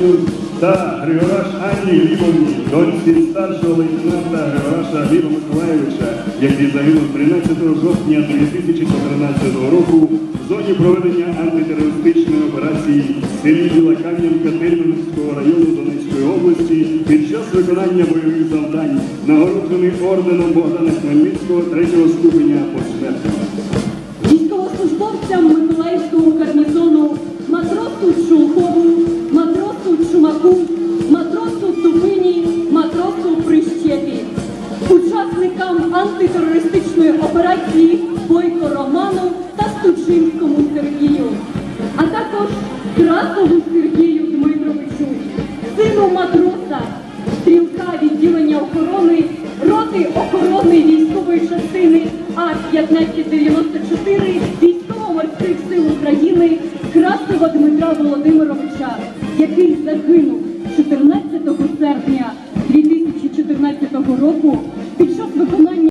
Іванівну та Григораш Анні Глібовні, доньці старшого лейтенанта Григораша Гліба Миколаєвича, який загинув 13 жовтня 2014 року в зоні проведення антитерористичної операції в селі Біла Кам'янка Термінського району Донецької області під час виконання бойових завдань, нагороджений орденом Богдана Хмельницького третього ступеня посмертно. Військовослужбовцям Миколаївського учасникам антитерористичної операції Бойко Роману та Стучинському Сергію, а також Красову Сергію Дмитровичу, сину матроса, стрілка відділення охорони, роти охорони військової частини А-1594 військово-морських сил України Красова Дмитра Володимировича, який загинув 14 серпня 2014 року Bischof begon